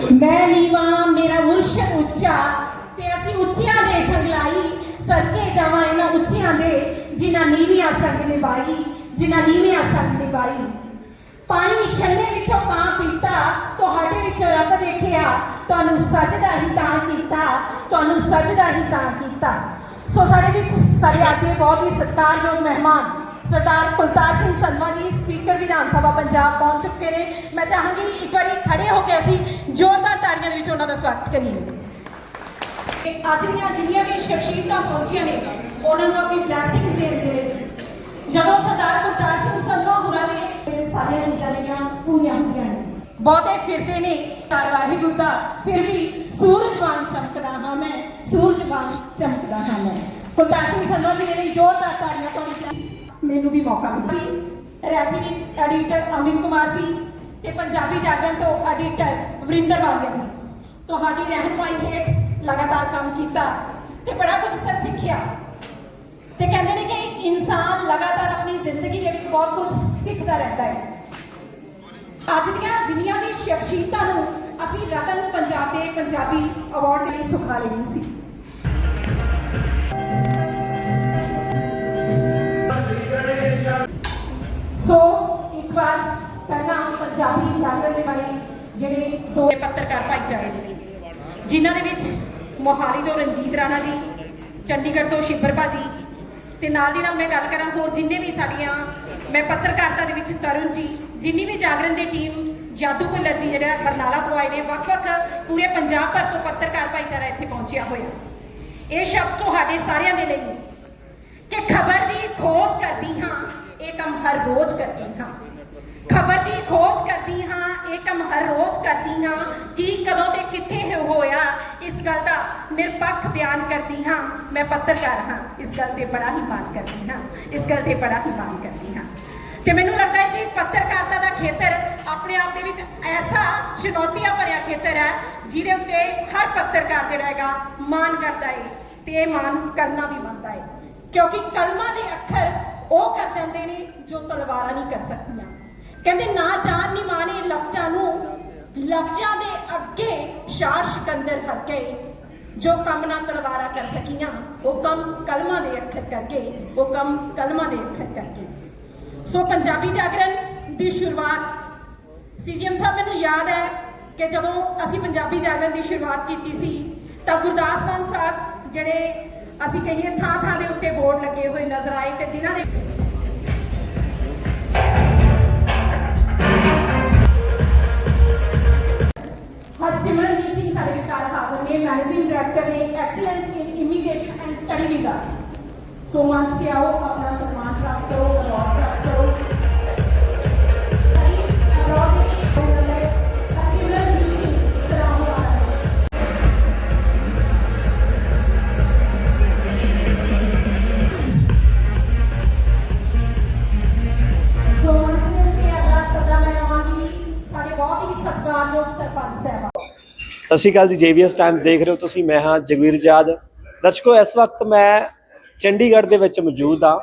ਮੈਂ ਨੀਵਾ ਮੇਰਾ ਮੁਰਸ਼ਦ ਉੱਚਾ ਤੇ ਅਸੀਂ ਉੱਚਿਆਂ ਦੇ ਸੰਗਲਾਈ ਸਦਕੇ ਜਾਵਾਂ ਇਹਨਾਂ ਉੱਚਿਆਂ ਦੇ, ਜਿਨ੍ਹਾਂ ਨੀਵੀਆਂ ਸੰਗ ਨਿਭਾਈ, ਜਿਨ੍ਹਾਂ ਨੀਵੀਆਂ ਸੰਗ ਨਿਭਾਈ। ਪਾਣੀ ਛੱਲੇ ਵਿੱਚੋਂ ਕਾਂ ਪੀਤਾ, ਤੁਹਾਡੇ ਵਿੱਚੋਂ ਰੱਬ ਦੇਖਿਆ, ਤੁਹਾਨੂੰ ਸਜਦਾ ਹੀ ਤਾਂ ਕੀਤਾ, ਤੁਹਾਨੂੰ ਸਜਦਾ ਹੀ ਤਾਂ ਕੀਤਾ। ਸੋ ਸਾਡੇ ਵਿੱਚ, ਸਾਡੇ ਅੱਜ ਬਹੁਤ ਹੀ ਸਤਿਕਾਰਯੋਗ ਮਹਿਮਾਨ ਸਰਦਾਰ ਕੁਲਤਾਰ ਸਿੰਘ ਸੰਧਵਾ ਜੀ ਸਪੀਕਰ ਵਿਧਾਨ ਸਭਾ ਪੰਜਾਬ ਪਹੁੰਚ ਚੁੱਕੇ ਨੇ। ਮੈਂ ਚਾਹਾਂਗੀ ਇੱਕ ਵਾਰੀ ਖੜੇ ਹੋ ਕੇ ਅਸੀਂ ਜ਼ੋਰਦਾਰ ਤਾੜੀਆਂ ਦੇ ਵਿੱਚ ਉਹਨਾਂ ਦਾ ਸਵਾਗਤ ਕਰੀਏ। ਕਿ ਅੱਜ ਦੀਆਂ ਜਿੰਨੀਆਂ ਵੀ ਸ਼ਖਸੀਅਤਾਂ ਪਹੁੰਚੀਆਂ ਨੇ, ਉਹਨਾਂ ਨੂੰ ਆਪਣੀ ਬਲੇਸਿੰਗਸ ਦੇਣ ਦੇ ਜਦੋਂ ਸਰਦਾਰ ਕੁਲਤਾਰ ਸਿੰਘ ਸੰਧਵਾ ਹੋਰਾਂ ਨੇ ਇਹ ਸਾਰੀਆਂ ਚੀਜ਼ਾਂ ਦੀਆਂ ਪੂਰੀਆਂ ਹੁੰਦੀਆਂ ਨੇ, ਬਹੁਤੇ ਫਿਰਦੇ ਨੇ ਘਰ ਵਾਹਿਗੁਰੂ ਫਿਰ ਵੀ ਸੂਰਜ ਵਾਂਗ ਚਮਕਦਾ ਹਾਂ ਮੈਂ, ਸੂਰਜ ਵਾਂਗ ਚਮਕਦਾ ਹਾਂ ਮੈਂ। ਕੁਲਤਾਰ ਸਿੰਘ ਸੰਧਵਾ ਜੀ ਦੇ ਲਈ ਜ਼ੋਰਦਾਰ ਤਾੜੀਆਂ ਤੁਹਾਡੀ ਮੈਨੂੰ ਵੀ ਮੌਕਾ ਮਿਲਿਆ। ਜੀ, ਰੈਜ਼ੀਡੈਂਟ ਐਡੀਟਰ ਅਮਿਤ ਕੁਮਾਰ ਜੀ ਤੇ ਪੰਜਾਬੀ ਜਾਗਰਣ ਤੋਂ ਐਡੀਟਰ ਵਰਿੰਦਰ ਵਾਲੀਆ ਜੀ। ਤੁਹਾਡੀ ਰਹਿਨਮਾਈ ਹੇਠ ਲਗਾਤਾਰ ਕੰਮ ਕੀਤਾ ਤੇ ਬੜਾ ਕੁਝ ਸਰ ਸਿੱਖਿਆ। ਤੇ ਕਹਿੰਦੇ ਨੇ ਕਿ ਇਨਸਾਨ ਲਗਾਤਾਰ ਆਪਣੀ ਜ਼ਿੰਦਗੀ ਦੇ ਵਿੱਚ ਬਹੁਤ ਕੁਝ ਸਿੱਖਦਾ ਰਹਿੰਦਾ ਹੈ। ਅੱਜ ਦੀਆਂ ਜਿੰਨੀਆਂ ਵੀ ਸ਼ਖਸੀਅਤਾਂ ਨੂੰ ਅਸੀਂ ਰਤਨ ਪੰਜਾਬ ਦੇ ਪੰਜਾਬੀ ਅਵਾਰਡ ਦੇ ਲਈ ਸੁਖਾ ਲੈਣੀ ਸੀ। ਸੋ ਇੱਕ ਵਾਰ ਪਹਿਲਾਂ ਪੰਜਾਬੀ ਜਾਗਰਣ ਦੇ ਬਾਰੇ ਜਿਹੜੇ ਦੋ ਪੱਤਰਕਾਰ ਭਾਈਚਾਰੇ ਦੇ ਨੇ, ਜਿਨ੍ਹਾਂ ਦੇ ਵਿੱਚ ਮੋਹਾਲੀ ਤੋਂ ਰਣਜੀਤ ਰਾਣਾ ਜੀ, ਚੰਡੀਗੜ੍ਹ ਤੋਂ ਸ਼ਿਬਰ ਭਾਜੀ ਤੇ ਨਾਲ ਦੀ ਨਾਲ ਮੈਂ ਗੱਲ ਕਰਾਂ ਹੋਰ ਜਿੰਨੇ ਵੀ ਸਾਡੀਆਂ, ਮੈਂ ਪੱਤਰਕਾਰਤਾ ਦੇ ਵਿੱਚ ਤਰੁਣ ਜੀ, ਜਿੰਨੀ ਵੀ ਜਾਗਰਣ ਦੀ ਟੀਮ ਜਾਦੂ ਭੁੱਲਰ ਜੀ ਜਿਹੜਾ ਬਰਨਾਲਾ ਤੋਂ ਆਏ ਨੇ ਵੱਖ-ਵੱਖ ਪੂਰੇ ਪੰਜਾਬ ਭਰ ਤੋਂ ਪੱਤਰਕਾਰ ਭਾਈਚਾਰਾ ਇੱਥੇ ਪਹੁੰਚਿਆ ਹੋਇਆ। ਇਹ ਸ਼ਬਦ ਤੁਹਾਡੇ ਸਾਰਿਆਂ ਦੇ ਲਈ ਕਿ ਖਬਰ ਦੀ ਖੋਜ ਕਰਦੀ ਹਾਂ। ਇਹ ਕੰਮ ਹਰ ਰੋਜ਼ ਕਰਦੀ ਹਾਂ। ਖਬਰ ਦੀ ਖੋਜ ਕਰਦੀ ਹਾਂ, ਇਹ ਕੰਮ ਹਰ ਰੋਜ਼ ਕਰਦੀ ਹਾਂ ਕਿ ਕਦੋਂ ਤੇ ਕਿੱਥੇ ਹੋਇਆ, ਇਸ ਗੱਲ ਦਾ ਨਿਰਪੱਖ ਬਿਆਨ ਕਰਦੀ ਹਾਂ। ਮੈਂ ਪੱਤਰਕਾਰ ਹਾਂ, ਇਸ ਗੱਲ ਤੇ ਬੜਾ ਹੀ ਮਾਣ ਕਰਦੀ ਹਾਂ, ਇਸ ਗੱਲ ਤੇ ਬੜਾ ਹੀ ਮਾਣ ਕਰਦੀ ਹਾਂ। ਤੇ ਮੈਨੂੰ ਲੱਗਦਾ ਹੈ ਜੀ, ਪੱਤਰਕਾਰਤਾ ਦਾ ਖੇਤਰ ਆਪਣੇ ਆਪ ਦੇ ਵਿੱਚ ਐਸਾ ਚੁਣੌਤੀਆਂ ਭਰਿਆ ਖੇਤਰ ਹੈ, ਜਿਹਦੇ ਉੱਤੇ ਹਰ ਪੱਤਰਕਾਰ ਜਿਹੜਾ ਹੈਗਾ ਮਾਣ ਕਰਦਾ ਹੈ ਤੇ ਇਹ ਮਾਣ ਕਰਨਾ ਵੀ ਬਣਦਾ ਹੈ ਕਿਉਂਕਿ ਕਲਮਾਂ ਦੇ ਅੱਖਰ ਉਹ ਨੇ ਜੋ ਤਲਵਾਰਾਂ ਨਹੀਂ ਕਰ ਸਕਦੀਆਂ। ਕਹਿੰਦੇ ਨਾ ਜਾਣ ਨਹੀਂ ਮਾਣੇ ਲਫ਼ਜ਼ਾਂ ਨੂੰ, ਲਫ਼ਜ਼ਾਂ ਦੇ ਅੱਗੇ ਸ਼ਾਰ ਸਿਕੰਦਰ ਹਰਕੇ ਜੋ ਕੰਮ ਨਾ ਤਲਵਾਰਾਂ ਕਰ ਸਕੀਆਂ, ਉਹ ਕੰਮ ਕਲਮਾਂ ਦੇ ਅੱਖਰ ਕਰਕੇ, ਉਹ ਕੰਮ ਕਲਮਾਂ ਦੇ ਅੱਖਰ ਕਰਕੇ। ਸੋ ਪੰਜਾਬੀ ਜਾਗਰਣ ਦੀ ਸ਼ੁਰੂਆਤ ਸੀਜੀਐਮ ਸਾਹਿਬ, ਮੈਨੂੰ ਯਾਦ ਹੈ ਕਿ ਜਦੋਂ ਅਸੀਂ ਪੰਜਾਬੀ ਜਾਗਰਣ ਦੀ ਸ਼ੁਰੂਆਤ ਕੀਤੀ ਸੀ, ਤਾਂ ਗੁਰਦਾਸ ਮਾਨ ਸਾਹਿਬ ਜਿਹੜੇ ਅਸੀਂ ਕਹੀਏ ਥਾਂ ਥਾਂ ਦੇ ਉੱਤੇ ਬੋਰਡ ਲੱਗੇ ਹੋਏ ਨਜ਼ਰ ਆਏ ਤੇ ਦਿਨਾਂ ਦੇ ਹਰਸਿਮਰਨਜੀਤ ਸਿੰਘ ਸਾਡੇ ਵਿਚਕਾਰ ਹਾਜ਼ਰ ਨੇ ਮੈਨੇਜਿੰਗ ਡਾਇਰੈਕਟਰ ਨੇ excellence in immigration and study visa ਸੋ ਮੰਚ ਤੇ ਆਓ ਆਪਣਾ ਸਨਮਾਨ ਪ੍ਰਾਪਤ ਕਰੋ ਅਵਾਰਡ ਪ੍ਰਾਪਤ ਕਰੋ ਸਤਿ ਸ਼੍ਰੀ ਅਕਾਲ ਜੀ ਜੇਬੀਐਸ ਟਾਈਮ ਦੇਖ ਰਹੇ ਹੋ ਤੁਸੀਂ, ਮੈਂ ਹਾਂ ਜਗਵੀਰ ਜਾਦ। ਦਰਸ਼ਕੋ, ਇਸ ਵਕਤ ਮੈਂ ਚੰਡੀਗੜ੍ਹ ਦੇ ਵਿੱਚ ਮੌਜੂਦ ਹਾਂ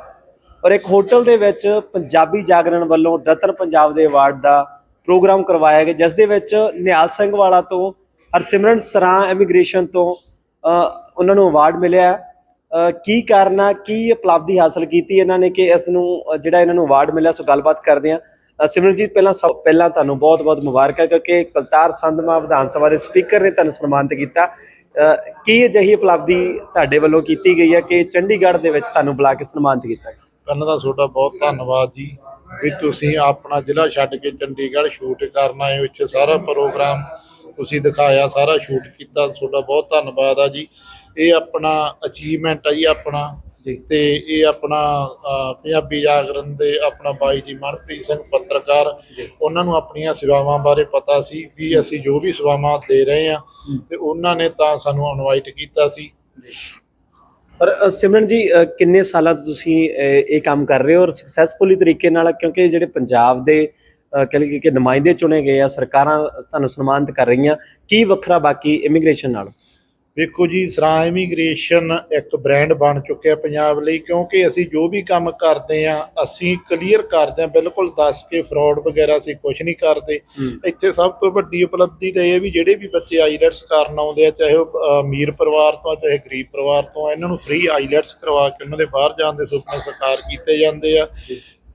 ਔਰ ਇੱਕ ਹੋਟਲ ਦੇ ਵਿੱਚ ਪੰਜਾਬੀ ਜਾਗਰਣ ਵੱਲੋਂ ਰਤਨ ਪੰਜਾਬ ਦੇ ਅਵਾਰਡ ਦਾ ਪ੍ਰੋਗਰਾਮ ਕਰਵਾਇਆ ਗਿਆ, ਜਿਸ ਦੇ ਵਿੱਚ ਨਿਹਾਲ ਸਿੰਘ ਵਾਲਾ ਤੋਂ ਹਰਸਿਮਰਨ ਸਰਾਂ ਇਮੀਗ੍ਰੇਸ਼ਨ ਤੋਂ ਉਹਨਾਂ ਨੂੰ ਅਵਾਰਡ ਮਿਲਿਆ ਕੀ ਕਾਰਨ ਆ, ਕੀ ਉਪਲਬਧੀ ਹਾਸਲ ਕੀਤੀ ਇਹਨਾਂ ਨੇ ਕਿ ਇਸ ਨੂੰ ਜਿਹੜਾ ਇਹਨਾਂ ਨੂੰ ਅਵਾਰਡ ਮਿਲਿਆ, ਸੋ ਗੱਲਬਾਤ ਕਰਦੇ ਹਾਂ। ਸਿਮਰਨਜੀਤ, ਪਹਿਲਾਂ ਸਭ ਪਹਿਲਾਂ ਤੁਹਾਨੂੰ ਬਹੁਤ-ਬਹੁਤ ਮੁਬਾਰਕਾਂ, ਕਿਉਂਕਿ ਕਲਤਾਰ ਸੰਧਮਾ ਵਿਧਾਨ ਸਭਾ ਦੇ ਸਪੀਕਰ ਨੇ ਤੁਹਾਨੂੰ ਸਨਮਾਨਿਤ ਕੀਤਾ। ਕੀ ਅਜਿਹੀ ਉਪਲਬਧੀ ਤੁਹਾਡੇ ਵੱਲੋਂ ਕੀਤੀ ਗਈ ਹੈ ਕਿ ਚੰਡੀਗੜ੍ਹ ਦੇ ਵਿੱਚ ਤੁਹਾਨੂੰ ਬੁਲਾ ਕੇ ਸਨਮਾਨਿਤ ਕੀਤਾ ਗਿਆ? ਪਹਿਲਾਂ ਤਾਂ ਤੁਹਾਡਾ ਬਹੁਤ ਧੰਨਵਾਦ ਜੀ, ਵੀ ਤੁਸੀਂ ਆਪਣਾ ਜ਼ਿਲ੍ਹਾ ਛੱਡ ਕੇ ਚੰਡੀਗੜ੍ਹ ਸ਼ੂਟ ਕਰਨ ਆਏ ਹੋ। ਇੱਥੇ ਸਾਰਾ ਪ੍ਰੋਗਰਾਮ ਤੁਸੀਂ ਦਿਖਾਇਆ, ਸਾਰਾ ਸ਼ੂਟ ਕੀਤਾ, ਤੁਹਾਡਾ ਬਹੁਤ ਧੰਨਵਾਦ ਆ ਜੀ। ਇਹ ਆਪਣਾ ਅਚੀਵਮੈਂਟ ਆ ਜੀ, ਆਪਣਾ ਜੀ ਤੇ ਇਹ ਆਪਣਾ ਪੰਜਾਬੀ ਜਾਗਰਣ ਦੇ ਆਪਣਾ ਬਾਈ ਜੀ ਮਨਪ੍ਰੀਤ ਸਿੰਘ ਪੱਤਰਕਾਰ ਉਹਨਾਂ ਨੂੰ ਆਪਣੀਆਂ ਸੇਵਾਵਾਂ ਬਾਰੇ ਪਤਾ ਸੀ ਵੀ ਅਸੀਂ ਜੋ ਵੀ ਸੇਵਾਵਾਂ ਦੇ ਰਹੇ ਆ ਤੇ ਉਹਨਾਂ ਨੇ ਤਾਂ ਸਾਨੂੰ ਇਨਵਾਈਟ ਕੀਤਾ ਸੀ। ਪਰ ਅ, ਸਿਮਰਨ ਜੀ ਅ, ਕਿੰਨੇ ਸਾਲਾਂ ਤੋਂ ਤੁਸੀਂ ਅ, ਇਹ ਕੰਮ ਕਰ ਰਹੇ ਹੋ ਔਰ ਸਕਸੈਸਫੁਲੀ ਤਰੀਕੇ ਨਾਲ ਕਿਉਂਕਿ ਜਿਹੜੇ ਪੰਜਾਬ ਦੇ ਅ, ਕਹਿ ਲਈਏ ਕਿ ਨੁਮਾਇੰਦੇ ਚੁਣੇ ਗਏ ਆ ਸਰਕਾਰਾਂ ਤੁਹਾਨੂੰ ਸਨਮਾਨਿਤ ਕਰ ਰਹੀਆਂ ਕੀ ਵੱਖਰਾ ਬਾਕੀ ਇਮੀਗ੍ਰੇਸ਼ਨ ਨਾਲ? ਵੇਖੋ ਜੀ ਸਰਾਂ ਇਮੀਗ੍ਰੇਸ਼ਨ ਇੱਕ ਬ੍ਰਾਂਡ ਬਣ ਚੁੱਕਿਆ ਪੰਜਾਬ ਲਈ ਕਿਉਂਕਿ ਅਸੀਂ ਜੋ ਵੀ ਕੰਮ ਕਰਦੇ ਆ ਅਸੀਂ ਕਲੀਅਰ ਕਰਦੇ ਆ ਬਿਲਕੁਲ ਦੱਸ ਕੇ ਫਰਾਡ ਵਗੈਰਾ ਅਸੀਂ ਕੁਝ ਨਹੀਂ ਕਰਦੇ। ਇੱਥੇ ਸਭ ਤੋਂ ਵੱਡੀ ਉਪਲਬਧੀ ਤਾਂ ਇਹ ਹੈ ਵੀ ਜਿਹੜੇ ਵੀ ਬੱਚੇ ਆਈਲੈਟਸ ਕਰਨ ਆਉਂਦੇ ਆ ਚਾਹੇ ਉਹ ਅਮੀਰ ਪਰਿਵਾਰ ਤੋਂ ਆ, ਚਾਹੇ ਗਰੀਬ ਪਰਿਵਾਰ ਤੋਂ ਆ, ਇਹਨਾਂ ਨੂੰ ਫ੍ਰੀ ਆਈਲੈਟਸ ਕਰਵਾ ਕੇ ਉਹਨਾਂ ਦੇ ਬਾਹਰ ਜਾਣ ਦੇ ਸੁਪਨੇ ਸਾਕਾਰ ਕੀਤੇ ਜਾਂਦੇ ਆ।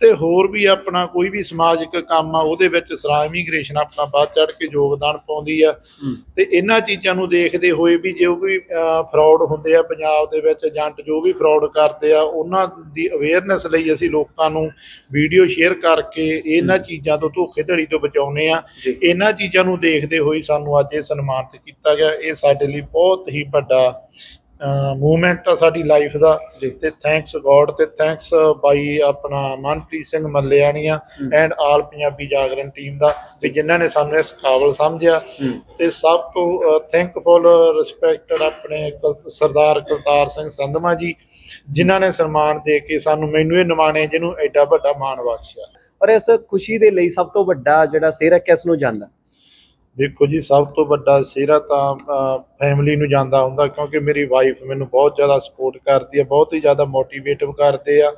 ਤੇ ਹੋਰ ਵੀ ਆਪਣਾ ਕੋਈ ਵੀ ਸਮਾਜਿਕ ਕੰਮ ਆ ਉਹਦੇ ਵਿੱਚ ਸਰਾਂ ਇਮੀਗ੍ਰੇਸ਼ਨ ਆਪਣਾ ਵੱਧ ਚੜ ਕੇ ਯੋਗਦਾਨ ਪਾਉਂਦੀ ਆ। ਤੇ ਇਹਨਾਂ ਚੀਜ਼ਾਂ ਨੂੰ ਦੇਖਦੇ ਹੋਏ ਵੀ ਜੇ ਕੋਈ ਫਰਾਡ ਹੁੰਦੇ ਆ ਪੰਜਾਬ ਦੇ ਵਿੱਚ ਏਜੰਟ ਜੋ ਵੀ ਫਰਾਡ ਕਰਦੇ ਆ ਉਹਨਾਂ ਦੀ ਅਵੇਅਰਨੈਸ ਲਈ ਅਸੀਂ ਲੋਕਾਂ ਨੂੰ ਵੀਡੀਓ ਸ਼ੇਅਰ ਕਰਕੇ ਇਹਨਾਂ ਚੀਜ਼ਾਂ ਤੋਂ ਧੋਖੇਧੜੀ ਤੋਂ ਬਚਾਉਨੇ ਆ। ਇਹਨਾਂ ਚੀਜ਼ਾਂ ਨੂੰ ਦੇਖਦੇ ਹੋਏ ਸਾਨੂੰ ਅੱਜ ਇਹ ਸਨਮਾਨਿਤ ਕੀਤਾ ਗਿਆ। ਇਹ ਸਾਡੇ ਲਈ ਬਹੁਤ ਹੀ ਵੱਡਾ ਮੂਵਮੈਂਟ ਆ ਸਾਡੀ ਲਾਈਫ ਦਾ। ਤੇ ਥੈਂਕਸ ਗੋਡ ਤੇ ਥੈਂਕਸ ਬਾਈ ਆਪਣਾ Manpreet Singh ਮੱਲਿਆਣੀਆਂ and all Punjabi Jagran team ਦਾ ਵੀ ਜਿਨ੍ਹਾਂ ਨੇ ਸਾਨੂੰ ਇਸ ਕਾਬਲ ਸਮਝਿਆ। ਤੇ ਸਭ ਤੋਂ ਥੈਂਕਫੁਲ ਰਿਸਪੈਕਟਡ ਆਪਣੇ ਸਰਦਾਰ ਕੁਲਤਾਰ ਸਿੰਘ ਸੰਧਮਾ ਜੀ ਜਿਨ੍ਹਾਂ ਨੇ ਸਨਮਾਨ ਦੇ ਕੇ ਸਾਨੂੰ ਮੈਨੂੰ ਇਹ ਨਿਮਾਣੇ ਜਿਹਨੂੰ ਐਡਾ ਵੱਡਾ ਮਾਣ ਬਖਸ਼ਿਆ। ਔਰ ਇਸ ਖੁਸ਼ੀ ਦੇ ਲਈ ਸਭ ਤੋਂ ਵੱਡਾ ਜਿਹੜਾ ਸਿਹਰਾ ਕਿਸ ਨੂੰ ਜਾਂਦਾ? ਦੇਖੋ ਜੀ ਸਭ ਤੋਂ ਵੱਡਾ ਸਿਹਰਾ ਤਾਂ ਫੈਮਿਲੀ ਨੂੰ ਜਾਂਦਾ ਹੁੰਦਾ ਕਿਉਂਕਿ ਮੇਰੀ ਵਾਈਫ ਮੈਨੂੰ ਬਹੁਤ ਜ਼ਿਆਦਾ ਸਪੋਰਟ ਕਰਦੀ ਹੈ ਬਹੁਤ ਹੀ ਜ਼ਿਆਦਾ ਮੋਟੀਵੇਟਿਵ ਕਰਦੇ ਆ।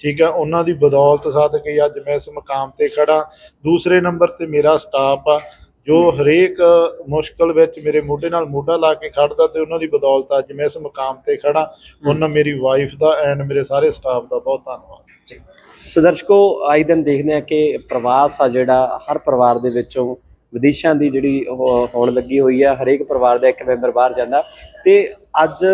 ਠੀਕ ਆ ਉਹਨਾਂ ਦੀ ਬਦੌਲਤ ਸਦਕੇ ਅੱਜ ਮੈਂ ਇਸ ਮਕਾਮ ਤੇ ਖੜਾ ਦੂਸਰੇ ਨੰਬਰ ਤੇ ਮੇਰਾ ਸਟਾਫ ਆ ਜੋ ਹਰੇਕ ਮੁਸ਼ਕਲ ਵਿੱਚ ਮੇਰੇ ਮੋਢੇ ਨਾਲ ਮੋਢਾ ਲਾ ਕੇ ਖੜਦਾ ਤੇ ਉਹਨਾਂ ਦੀ ਬਦੌਲਤ ਅੱਜ ਮੈਂ ਇਸ ਮਕਾਮ ਤੇ ਖੜਾ ਉਹਨਾਂ ਮੇਰੀ ਵਾਈਫ ਦਾ ਐਂਡ ਮੇਰੇ ਸਾਰੇ ਸਟਾਫ ਦਾ ਬਹੁਤ ਧੰਨਵਾਦ। ਸੋ ਦਰਸ਼ਕੋ ਆਈ ਦਿਨ ਦੇਖਦੇ ਆ ਕਿ ਪ੍ਰਵਾਸ ਆ ਜਿਹੜਾ ਹਰ ਪਰਿਵਾਰ ਦੇ ਵਿੱਚੋਂ ਵਿਦੇਸ਼ਾਂ ਦੀ ਜਿਹੜੀ ਉਹ ਹੋਣ ਲੱਗੀ ਹੋਈ ਆ, ਹਰੇਕ ਪਰਿਵਾਰ ਦਾ ਇੱਕ ਮੈਂਬਰ ਬਾਹਰ ਜਾਂਦਾ। ਤੇ ਅੱਜ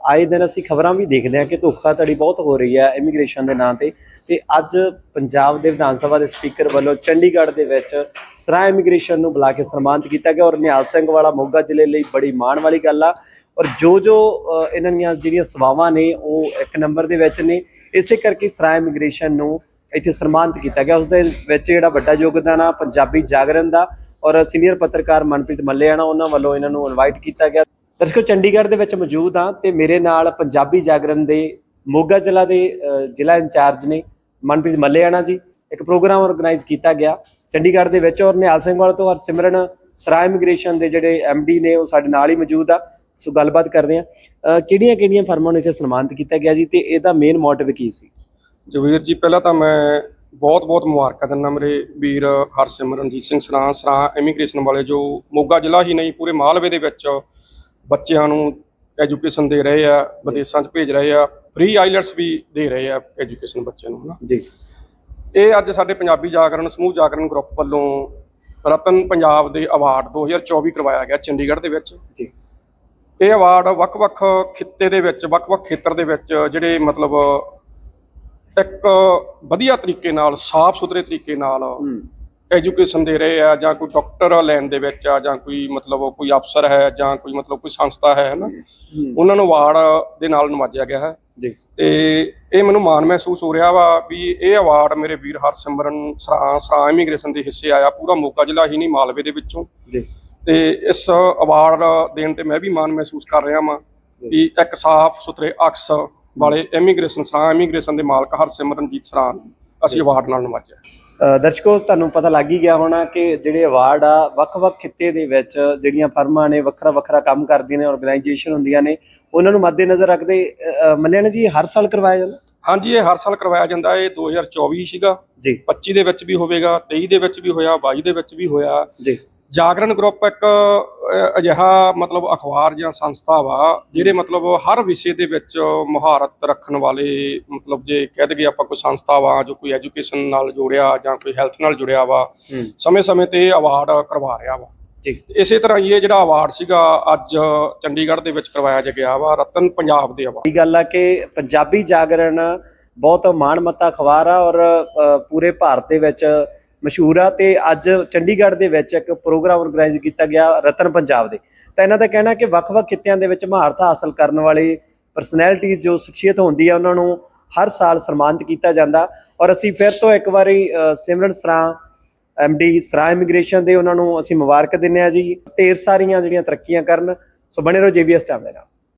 ਆਏ ਦਿਨ ਅਸੀਂ ਖਬਰਾਂ ਵੀ ਦੇਖਦੇ ਹਾਂ ਕਿ ਧੋਖਾਧੜੀ ਬਹੁਤ ਹੋ ਰਹੀ ਹੈ ਇਮੀਗ੍ਰੇਸ਼ਨ ਦੇ ਨਾਂ ਤੇ। ਤੇ ਅੱਜ ਪੰਜਾਬ ਦੇ ਵਿਧਾਨ ਸਭਾ ਦੇ ਸਪੀਕਰ ਵੱਲੋਂ ਚੰਡੀਗੜ੍ਹ ਦੇ ਵਿੱਚ ਸਰਾ ਇਮੀਗ੍ਰੇਸ਼ਨ ਨੂੰ ਬੁਲਾ ਕੇ ਸਨਮਾਨਿਤ ਕੀਤਾ ਗਿਆ ਔਰ ਨਿਹਾਲ ਸਿੰਘ ਵਾਲਾ ਮੋਗਾ ਜ਼ਿਲ੍ਹੇ ਲਈ ਬੜੀ ਮਾਣ ਵਾਲੀ ਗੱਲ ਆ। ਔਰ ਜੋ ਜੋ ਇਹਨਾਂ ਦੀਆਂ ਜਿਹੜੀਆਂ ਸੇਵਾਵਾਂ ਨੇ, ਉਹ ਇੱਕ ਨੰਬਰ ਦੇ ਵਿੱਚ ਨੇ। ਇਸੇ ਕਰਕੇ ਸਰਾ ਇਮੀਗ੍ਰੇਸ਼ਨ ਨੂੰ ਇੱਥੇ ਸਨਮਾਨਿਤ ਕੀਤਾ ਗਿਆ। ਉਸ ਦੇ ਵਿੱਚ ਜਿਹੜਾ ਵੱਡਾ ਯੋਗਦਾਨ ਆ, ਪੰਜਾਬੀ ਜਾਗਰਣ ਦਾ ਔਰ ਸੀਨੀਅਰ ਪੱਤਰਕਾਰ ਮਨਪ੍ਰੀਤ ਮੱਲਿਆਣਾ ਉਹਨਾਂ ਵੱਲੋਂ ਇਹਨਾਂ ਨੂੰ ਇਨਵਾਈਟ ਕੀਤਾ ਗਿਆ। ਦਰਸ਼ਕੋ, ਚੰਡੀਗੜ੍ਹ ਦੇ ਵਿੱਚ ਮੌਜੂਦ ਆ ਤੇ ਮੇਰੇ ਨਾਲ ਪੰਜਾਬੀ ਜਾਗਰਣ ਦੇ ਮੋਗਾ ਜ਼ਿਲ੍ਹਾ ਦੇ ਜ਼ਿਲ੍ਹਾ ਇੰਚਾਰਜ ਨੇ ਮਨਪ੍ਰੀਤ ਮੱਲਿਆਣਾ ਜੀ। ਇੱਕ ਪ੍ਰੋਗਰਾਮ ਆਰਗੇਨਾਈਜ਼ ਕੀਤਾ ਗਿਆ। ਚੰਡੀਗੜ੍ਹ ਦੇ ਵਿੱਚ ਔਰ ਨਿਹਾਲ ਸਿੰਘ ਵਾਲ ਤੋਂ ਔਰ ਸਿਮਰਨ ਸਰਾ ਇਮੀਗ੍ਰੇਸ਼ਨ ਦੇ ਜਿਹੜੇ ਡੀ ਨੇ, ਉਹ ਸਾਡੇ ਨਾਲ ਹੀ ਮੌਜੂਦ ਆ। ਸੋ ਗੱਲਬਾਤ ਕਰਦੇ ਆ। ਕਿਹੜੀਆਂ ਕਿਹੜੀਆਂ ਫਰਮਾਂ ਨੂੰ ਇੱਥੇ ਸਨਮਾਨਿਤ ਕੀਤਾ ਗਿਆ ਜੀ ਤੇ ਇਹਦਾ ਮੇਨ ਮੋਟਿਵ ਕੀ ਸੀ? ਜਗਵੀਰ ਜੀ ਪਹਿਲਾਂ ਤਾਂ ਮੈਂ ਬਹੁਤ-ਬਹੁਤ ਮੁਬਾਰਕਾਂ ਦਿੰਦਾ ਮੇਰੇ ਵੀਰ ਹਰਸਿਮਰਨਜੀਤ ਸਿੰਘ ਸਰਾਂ ਸਰਾਂ ਇਮੀਗ੍ਰੇਸ਼ਨ ਵਾਲੇ ਜੋ ਮੋਗਾ ਜ਼ਿਲ੍ਹਾ ਹੀ ਨਹੀਂ ਪੂਰੇ ਮਾਲਵੇ ਦੇ ਵਿੱਚ ਬੱਚਿਆਂ ਨੂੰ ਐਜੂਕੇਸ਼ਨ ਦੇ ਰਹੇ ਆ ਵਿਦੇਸ਼ਾਂ 'ਚ ਭੇਜ ਰਹੇ ਆ ਫ੍ਰੀ ਆਈਲੈਟਸ ਵੀ ਦੇ ਰਹੇ ਆ ਐਜੂਕੇਸ਼ਨ ਬੱਚਿਆਂ ਨੂੰ ਹਨਾ? ਜੀ। ਇਹ ਅੱਜ ਸਾਡੇ ਪੰਜਾਬੀ ਜਾਗਰਣ ਸਮੂਹ ਜਾਗਰਣ ਗਰੁੱਪ ਵੱਲੋਂ ਰਤਨ ਪੰਜਾਬ ਦੇ ਅਵਾਰਡ 2024 ਕਰਵਾਇਆ ਗਿਆ ਚੰਡੀਗੜ੍ਹ ਦੇ ਵਿੱਚ। ਜੀ। ਇਹ ਅਵਾਰਡ ਵੱਖ-ਵੱਖ ਖਿੱਤੇ ਦੇ ਵਿੱਚ ਵੱਖ-ਵੱਖ ਖੇਤਰ ਦੇ ਵਿੱਚ ਜਿਹੜੇ ਮਤਲਬ ਇੱਕ ਵਧੀਆ ਤਰੀਕੇ ਨਾਲ ਸਾਫ਼ ਸੁਥਰੇ ਤਰੀਕੇ ਨਾਲ ਹੂੰ। ਐਜੂਕੇਸ਼ਨ ਦੇ ਰਹੇ ਆ ਜਾਂ ਕੋਈ ਡਾਕਟਰ ਲੈਣ ਦੇ ਵਿੱਚ ਆ ਜਾਂ ਕੋਈ ਮਤਲਬ ਕੋਈ ਅਫਸਰ ਹੈ ਜਾਂ ਕੋਈ ਮਤਲਬ ਕੋਈ ਸੰਸਥਾ ਹੈ ਹਨਾ? ਉਹਨਾਂ ਨੂੰ ਅਵਾਰਡ ਦੇ ਨਾਲ ਨਵਾਜਿਆ ਗਿਆ ਹੈ। ਜੀ। ਤੇ ਇਹ ਮੈਨੂੰ ਮਾਣ ਮਹਿਸੂਸ ਹੋ ਰਿਹਾ ਵਾ ਵੀ ਇਹ ਅਵਾਰਡ ਮੇਰੇ ਵੀਰ ਹਰਸਿਮਰਨ ਸਰਾਂ ਸਰਾਂ ਇਮੀਗ੍ਰੇਸ਼ਨ ਦੇ ਹਿੱਸੇ ਆਇਆ ਪੂਰਾ ਮੋਗਾ ਜ਼ਿਲ੍ਹਾ ਹੀ ਨਹੀਂ ਮਾਲਵੇ ਦੇ ਵਿੱਚੋਂ। ਜੀ। ਤੇ ਇਸ ਅਵਾਰਡ ਦੇਣ ਤੇ ਮੈਂ ਵੀ ਮਾਣ ਮਹਿਸੂਸ ਕਰ ਰਿਹਾ ਵਾਂ ਕਿ ਇੱਕ ਸਾਫ਼ ਸੁਥਰੇ ਅਕਸ ਵਾਲੇ ਇਮੀਗ੍ਰੇਸ਼ਨ ਸਰਾਂ ਇਮੀਗ੍ਰੇਸ਼ਨ ਦੇ ਮਾਲਕ ਹਰਸਿਮਰਨਜੀਤ ਸਰਾਂ ਨੂੰ ਅਸੀਂ ਅਵਾਰਡ ਨਾਲ ਨਵਾਜਿਆ। ਦਰਸ਼ਕੋ ਤੁਹਾਨੂੰ ਪਤਾ ਲੱਗ ਹੀ ਗਿਆ ਹੋਣਾ ਕਿ ਜਿਹੜੇ ਅਵਾਰਡ ਆ ਵੱਖ-ਵੱਖ ਖਿੱਤੇ ਦੇ ਵਿੱਚ ਜਿਹੜੀਆਂ ਫਰਮਾਂ ਨੇ ਵੱਖਰਾ-ਵੱਖਰਾ ਕੰਮ ਕਰਦੀਆਂ ਨੇ ਆਰਗੇਨਾਈਜੇਸ਼ਨ ਹੁੰਦੀਆਂ ਨੇ ਉਹਨਾਂ ਨੂੰ ਮੱਦੇਨਜ਼ਰ ਰੱਖਦੇ ਅ, ਮੱਲਿਆਣਾ ਜੀ ਹਰ ਸਾਲ ਕਰਵਾਇਆ ਜਾਂਦਾ? ਹਾਂਜੀ ਇਹ ਹਰ ਸਾਲ ਕਰਵਾਇਆ ਜਾਂਦਾ। ਇਹ 2024 ਸੀਗਾ। ਜੀ। 25 ਦੇ ਵਿੱਚ ਵੀ ਹੋਵੇਗਾ 23 ਦੇ ਵਿੱਚ ਵੀ ਹੋਇਆ 22 ਦੇ ਵਿੱਚ ਵੀ ਹੋਇਆ। ਜੀ। ਜਾਗਰਣ ਗਰੁੱਪ ਇੱਕ ਅਜਿਹਾ ਮਤਲਬ ਅਖਬਾਰ ਜਾਂ ਸੰਸਥਾ ਵਾ ਜਿਹੜੇ ਮਤਲਬ ਹਰ ਵਿਸ਼ੇ ਦੇ ਵਿੱਚ ਮੁਹਾਰਤ ਰੱਖਣ ਵਾਲੇ ਮਤਲਬ ਜੇ ਕਹਿ ਦਈਏ ਆਪਾਂ ਕੋਈ ਸੰਸਥਾ ਵਾ ਜੋ ਕੋਈ ਐਜੂਕੇਸ਼ਨ ਨਾਲ ਜੁੜਿਆ ਜਾਂ ਕੋਈ ਹੈਲਥ ਨਾਲ ਜੁੜਿਆ ਵਾ ਸਮੇਂ-ਸਮੇਂ ਤੇ ਅਵਾਰਡ ਕਰਵਾ ਰਿਹਾ ਵਾ। ਜੀ ਇਸੇ ਤਰ੍ਹਾਂ ਇਹ ਜਿਹੜਾ ਅਵਾਰਡ ਸੀਗਾ ਅੱਜ ਚੰਡੀਗੜ੍ਹ ਦੇ ਵਿੱਚ ਕਰਵਾਇਆ ਗਿਆ ਵਾ ਰਤਨ ਪੰਜਾਬ ਦੇ ਅਵਾਰਡ। ਇਹ ਗੱਲ ਆ ਕਿ ਪੰਜਾਬੀ ਜਾਗਰਣ ਬਹੁਤ ਮਾਣਮੱਤਾ ਅਖਬਾਰ ਆ ਔਰ ਪੂਰੇ ਭਾਰਤ ਦੇ ਵਿੱਚ ਮਸ਼ਹੂਰ ਆ ਤੇ ਅੱਜ ਚੰਡੀਗੜ੍ਹ ਦੇ ਵਿੱਚ ਇੱਕ ਪ੍ਰੋਗਰਾਮ ਆਰਗੇਨਾਈਜ਼ ਕੀਤਾ ਗਿਆ ਰਤਨ ਪੰਜਾਬ ਦੇ। ਤਾਂ ਇਹਨਾਂ ਦਾ ਕਹਿਣਾ ਕਿ ਵੱਖ-ਵੱਖ ਖਿੱਤਿਆਂ ਦੇ ਵਿੱਚ ਮਹਾਰਤ ਹਾਸਲ ਕਰਨ ਵਾਲੇ ਪਰਸਨੈਲਿਟੀਜ਼ ਜੋ ਸ਼ਖਸੀਅਤ ਹੁੰਦੀ ਆ, ਉਹਨਾਂ ਨੂੰ ਹਰ ਸਾਲ ਸਨਮਾਨਿਤ ਕੀਤਾ ਜਾਂਦਾ। ਔਰ ਅਸੀਂ ਫਿਰ ਤੋਂ ਇੱਕ ਵਾਰੀ ਸਿਮਰਨ ਸਰਾਂ ਐਮਡੀ ਸਰਾ ਇਮੀਗ੍ਰੇਸ਼ਨ ਦੇ ਉਹਨਾਂ ਨੂੰ ਅਸੀਂ ਮੁਬਾਰਕ ਦਿੰਦੇ ਆ ਜੀ। ਢੇਰ ਸਾਰੀਆਂ ਜਿਹੜੀਆਂ ਤਰੱਕੀਆਂ ਕਰਨ। ਸੋ ਬਣੇ ਰਹੋ ਜੀਬੀਐਸ ਟਾਈਮ ਦੇ ਨਾਲ।